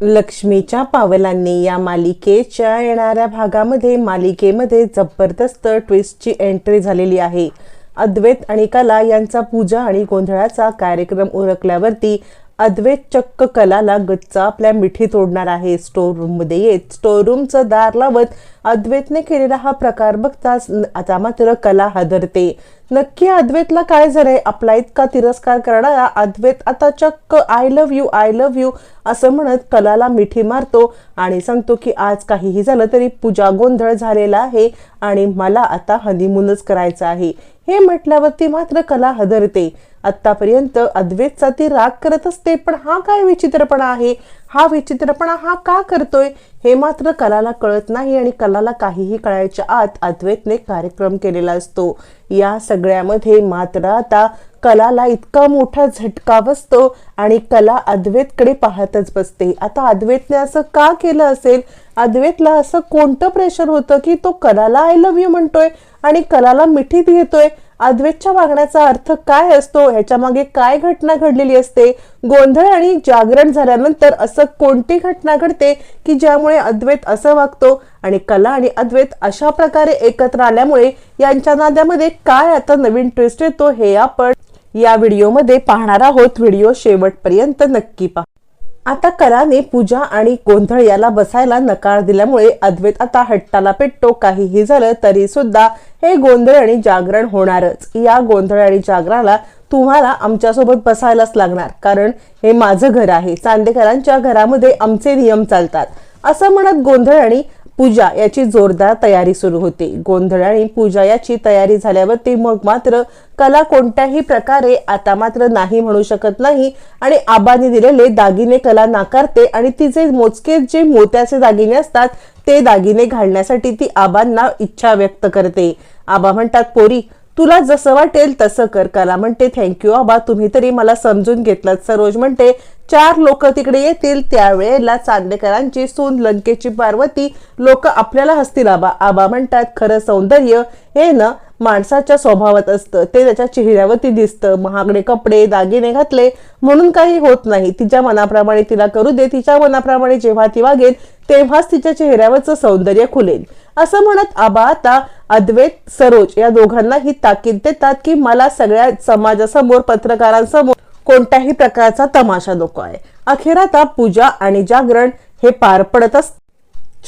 लक्ष्मीच्या पावलांनी या मालिकेच्या येणाऱ्या भागामध्ये मालिकेमध्ये जबरदस्त ट्विस्टची एंट्री झालेली आहे. अद्वैत आणि कला यांचा पूजा आणि गोंधळाचा कार्यक्रम उरकल्यावरती अद्वैत चक्क कलाला गच्चा आपल्या मिठी तोडणार आहे. स्टोर रूममध्ये येत स्टोर रूमचं दार लावत अद्वैतने केलेला हा प्रकार बघताच आता मात्र कला हादरते. नक्की अद्वैतला काय झालंय? आपला इतका तिरस्कार करणारा अद्वैत आता चक्क I love you I love you असं म्हणत कलाला मिठी मारतो आणि सांगतो की आज काहीही झालं तरी पूजा गोंधळ झालेला आहे आणि मला आता हनीमूनच करायचं आहे. हे म्हटल्यावरती मात्र कला हदरते. आत्तापर्यंत अद्वैतचा ती राग करत असते पण हा काय विचित्रपणा आहे? हा विचित्रपणा हा का करतोय? हे मात्र कलाला कळत नाही आणि कलाला काहीही कळायच्या आत अद्वैतने कार्यक्रम केलेला असतो. या सगळ्यामध्ये मात्र आता कलाला इतका मोठा झटका बसतो आणि कला अद्वैतकडे पाहतच बसते. आता अद्वैतने असं का केलं असेल? अद्वैतला असं कोणतं प्रेशर होतं की तो कलाला आय लव्ह यू म्हणतोय आणि कलाला मिठीत घेतोय? अद्वैतच्या वागण्याचा अर्थ काय असतो? ह्याच्या मागे काय घटना घडलेली असते? गोंधळ आणि जागरण झाल्यानंतर असं कोणती घटना घडते की ज्यामुळे अद्वैत असं वागतो? आणि कला आणि अद्वैत अशा प्रकारे एकत्र आल्यामुळे यांच्या नाद्यामध्ये काय आता नवीन ट्विस्ट येतो हे आपण या व्हिडिओमध्ये पाहणार आहोत व्हिडिओ शेवटपर्यंत नक्की पहा. आता कलाने पूजा आणि गोंधळ याला बसायला नकार दिल्यामुळे अद्वैत आता हट्टाला पेटतो. काहीही झालं तरी सुद्धा हे गोंधळ आणि जागरण होणारच. या गोंधळ आणि जागरणाला तुम्हाला आमच्यासोबत बसायलाच लागणार. कारण हे माझं घर आहे. चांदेकरांच्या घरामध्ये आमचे नियम चालतात. असं म्हणत गोंधळ आणि पूजा याची जोरदार तयारी सुरू होते. गोंधळ आणि पूजा याची तयारी झाल्यावरती मग मात्र कला कोणत्याही प्रकारे आता मात्र नाही म्हणू शकत नाही आणि आबाने दिलेले दागिने कला नाकारते आणि तिचे मोजके जे मोत्याचे दागिने असतात ते दागिने घालण्यासाठी ती आबांना इच्छा व्यक्त करते. आबा म्हणतात पोरी तुला जसं वाटेल तसं कर कला म्हणते थँक्यू आबा तुम्ही तरी मला समजून घेतलात. सरोज म्हणते चार लोक तिकडे येतील त्यावेळेला चांदेकरांची सून लंकेची पार्वती लोक आपल्याला हसतील आबा. आबा म्हणतात खरं सौंदर्य हे ना माणसाच्या स्वभावात असतं. ते त्याच्या चेहऱ्यावरती दिसतं. महागडे कपडे दागिने घातले म्हणून काही होत नाही. तिच्या मनाप्रमाणे तिला करू दे. तिच्या मनाप्रमाणे जेव्हा ती वागेल तेव्हाच तिच्या चेहऱ्यावरचं सौंदर्य खुलेल. असं म्हणत आबा आता अद्वैत सरोज या दोघांना ही ताकीद देतात की मला सगळ्या समाजासमोर पत्रकारांसमोर कोणत्याही प्रकारचा तमाशा नको आहे. अखेर आता पूजा आणि जागरण हे पार पडत असत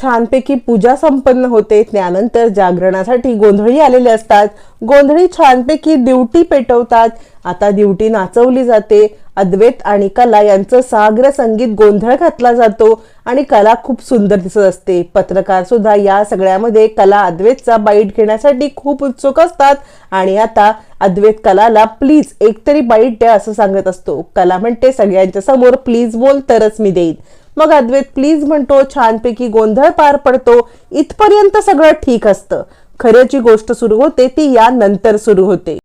छानपैकी पूजा संपन्न होते त्यानंतर जागरणासाठी गोंधळी आलेले असतात. गोंधळी छानपैकी ड्युटी पेटवतात. आता ड्युटी नाचवली जाते. अद्वैत आणि कला यांचं साग्र संगीत गोंधळ घातला जातो आणि कला खूप सुंदर दिसत असते. पत्रकार सुद्धा या सगळ्यामध्ये कला अद्वैतचा बाईट घेण्यासाठी खूप उत्सुक असतात. आणि आता अद्वैत कलाला प्लीज एक तरी बाईट द्या असं सांगत असतो. कला म्हणते सगळ्यांच्या समोर प्लीज बोल तरच मी देईन. मग अद्वैत प्लीज म्हणतो छानपैकी गोंधळ पार पडतो इथपर्यंत सगळं ठीक असतं. खऱ्याची गोष्ट सुरू होते ती यानंतर सुरू होते.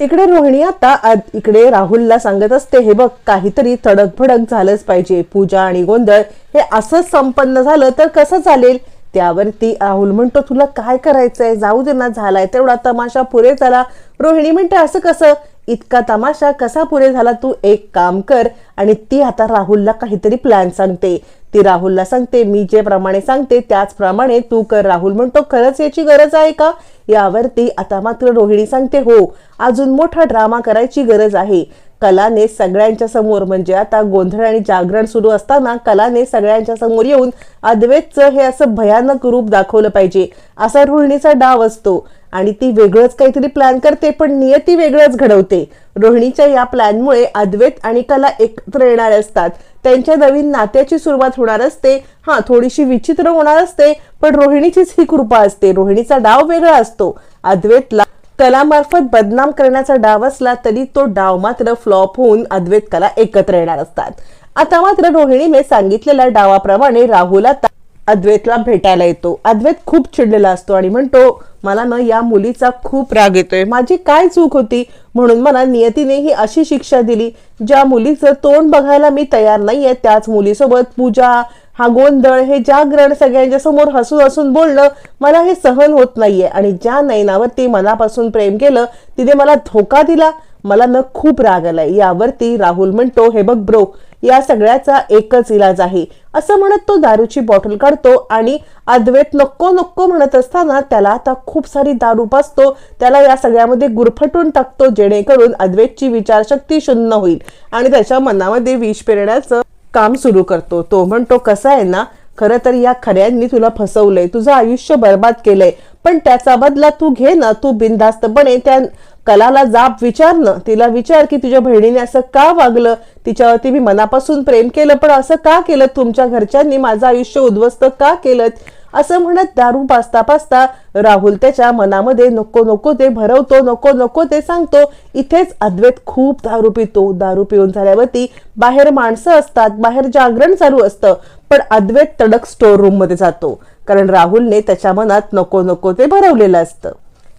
इकडे रोहिणी आता इकडे राहुलला सांगत असते हे बघ काहीतरी तडकभडक झालंच पाहिजे. पूजा आणि गोंधळ हे असंच संपन्न झालं तर कसं चालेल? त्यावरती राहुल म्हणतो तुला काय करायचंय? जाऊ दे ना झालाय तेवढा तमाशा पुरे झाला रोहिणी म्हणते असं कसं? इतका तमाशा कसा पुरे झाला तू एक काम कर. आणि ती आता राहुलला काहीतरी प्लॅन सांगते. ती राहुलला सांगते मी जे प्रमाणे सांगते त्याचप्रमाणे तू कर राहुल म्हणतो खरंच याची गरज आहे का? यावरती आता मात्र रोहिणी सांगते हो अजून मोठा ड्रामा करायची गरज आहे. कलाने सगळ्यांच्या समोर म्हणजे आता गोंधळ आणि जागरण सुरू असताना कलाने सगळ्यांच्या समोर येऊन अद्वैतचं हे असं भयानक रूप दाखवलं पाहिजे असा रोहिणीचा डाव असतो. आणि ती वेगळंच काहीतरी प्लॅन करते पण नियती वेगळंच घडवते. रोहिणीच्या या प्लॅनमुळे अद्वैत आणि कला एकत्र येणार असतात. त्यांच्या नवीन नात्याची सुरुवात होणार असते. हा थोडीशी विचित्र होणार असते पण रोहिणीचीच ही कृपा असते. रोहिणीचा डाव वेगळा असतो. अद्वैतला कलामार्फत बदनाम करण्याचा डाव असला तरी तो डाव मात्र फ्लॉप होऊन अद्वैत कला एकत्र येणार असतात. आता मात्र रोहिणीने सांगितलेल्या डावाप्रमाणे राहुल आता अद्वैतला भेटायला येतो. अद्वैत खूप चिडलेला असतो आणि म्हणतो मला ना या मुलीचा खूप राग येतोय. माझी काय चूक होती? म्हणून मला नियतीने ही अशी शिक्षा दिली. ज्या मुलीचं तोंड बघायला मी तयार नाहीये त्याच मुलीसोबत पूजा हा गोंधळ हे जागरण सगळ्यांच्या समोर हसून हसून बोलणं मला हे सहन होत नाहीये. आणि ज्या नयनावरती मनापासून प्रेम केलं तिने मला धोका दिला. मला न खूप राग आलाय. यावरती राहुल म्हणतो हे बघ ब्रो या सगळ्याचा एकच इलाज आहे. असं म्हणत तो दारूची बॉटल काढतो आणि अद्वैत नको नको म्हणत असताना त्याला आता खूप सारी दारू पासतो त्याला या सगळ्यामध्ये गुरफटून टाकतो जेणेकरून अद्वैतची विचारशक्ती शून्य होईल. आणि त्याच्या मनामध्ये विष पेरण्याचं काम सुरू करतो. तो म्हणतो कसं आहे ना खरं तर या खऱ्यांनी तुला फसवलंय. तुझं आयुष्य बर्बाद केलंय. पण त्याचा बदला तू घे ना तू बिनधास्तपणे त्या कलाला जाप विचार ना. तिला विचार की तुझ्या बहिणीने असं का वागलं? तिच्यावरती मी मनापासून प्रेम केलं पण असं का केलं? तुमच्या घरच्यांनी माझं आयुष्य उद्ध्वस्त का केलं असं म्हणत दारू पाचता पाचता राहुल त्याच्या मनामध्ये नको नको ते भरवतो नको नको ते सांगतो. इथेच अद्वैत खूप दारू पितो. दारू पिऊन झाल्यावरती बाहेर माणसं असतात बाहेर जागरण चालू असतं. पण अद्वैत तडक स्टोर रूममध्ये जातो. कारण राहुलने त्याच्या मनात नको नको ते भरवलेलं असतं.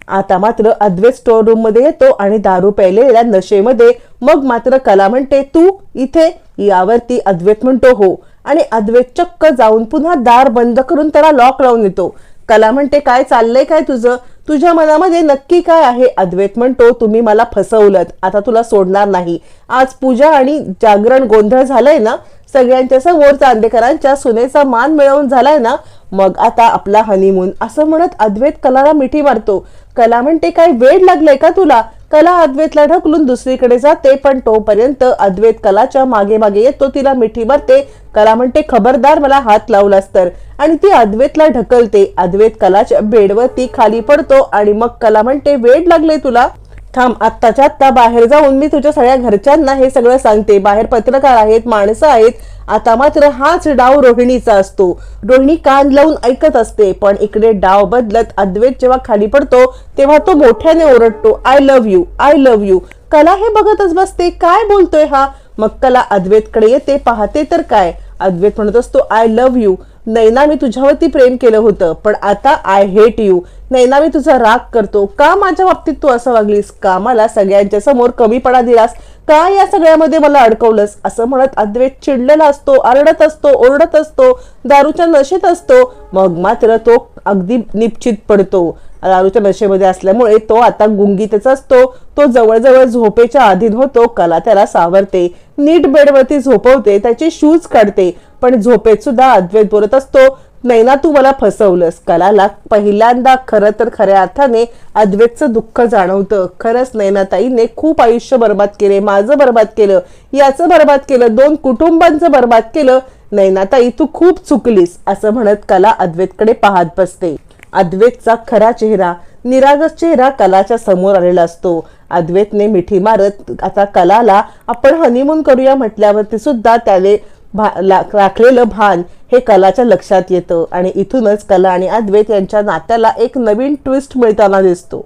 आता मात्र अद्वैत स्टोर रूममध्ये येतो आणि दारू प्यायलेल्या नशेमध्ये मग मात्र कला म्हणते तू इथे? यावरती अद्वैत म्हणतो हो. आणि अद्वैत चक्क जाऊन पुन्हा दार बंद करून त्याला लॉक लावून येतो. कला म्हणते काय चाललंय काय तुझं? तुझ्या मनामध्ये नक्की काय आहे? अद्वैत म्हणतो तुम्ही मला फसवलत. आता तुला सोडणार नाही. आज पूजा आणि जागरण गोंधळ झालाय ना सगळ्यांच्या समोर चांदेकरांच्या सुनेचा मान मिळवून झालाय ना मग आता आपला हनीमून असं म्हणत अद्वैत कलाला मिठी मारतो. कला म्हणते काय वेळ लागलाय का तुला? कला अद्वैतला ढकलून दुसरीकडे जाते पण तोपर्यंत अद्वैत कलाच्या मागे मागे येतो. तिला मिठी मारते कला म्हणते खबरदार मला हात लावलास तर. आणि ती अद्वैतला ढकलते. अद्वैत कलाच्या बेडवरती खाली पडतो आणि मग कला म्हणते वेड लागले तुला. थांब आत्ताच्या आत्ता बाहेर जाऊन मी तुझ्या सगळ्या घरच्यांना हे सगळं सांगते. बाहेर पत्रकार आहेत माणसं आहेत आता मात्र हाच डाव रोहिणीचा असतो. रोहिणी कान लावून ऐकत असते पण इकडे डाव बदलत अद्वैत जेव्हा खाली पडतो तेव्हा तो मोठ्याने ओरडतो I love you I love you Kala हे बघतच बसते काय बोलतोय हा? मग कला अद्वैतकडे येते पाहते तर काय? अद्वैत म्हणत असतो आय लव्ह यू नैना मी तुझ्यावरती प्रेम केलं होतं पण आता आय हेट यू नैना मी तुझा राग करतो. का माझ्या बाबतीत तू असं वागलीस? का मला सगळ्यांच्या समोर कमीपणा दिलास? का या सगळ्यामध्ये मला अडकवलंस? असं म्हणत अद्वैत चिडलेला असतो आरडत असतो ओरडत असतो दारूच्या नशेत असतो. मग मात्र तो अगदी निश्चित पडतो. दारूच्या नशेमध्ये असल्यामुळे तो आता गुंगीतच असतो. तो जवळजवळ झोपेच्या अधीन होतो कला त्याला सावरते. नीट बेडवरती झोपवते त्याचे शूज काढते. पण झोपेत सुद्धा अद्वैत बोलत असतो नैना तू मला फसवलंस. कलाला पहिल्यांदा खरं तर खऱ्या अर्थाने अद्वैतचं दुःख जाणवतं. खरंच नैनाताईने खूप आयुष्य बर्बाद केले माझं बर्बाद केलं याचं बर्बाद केलं दोन कुटुंबांचं बर्बाद केलं. नैनाताई तू खूप चुकलीस असं म्हणत कला अद्वैतकडे पाहत बसते. अद्वैतचा खरा चेहरा निरागस चेहरा कलाच्या समोर आलेला असतो. अद्वैतने मिठी मारत आता कलाला आपण हनीमून करूया म्हटल्यावरती सुद्धा त्याने भा- राखलेलं भान हे कलाच्या लक्षात येतं. आणि इथूनच कला आणि अद्वैत यांच्या नात्याला एक नवीन ट्विस्ट मिळताना दिसतो.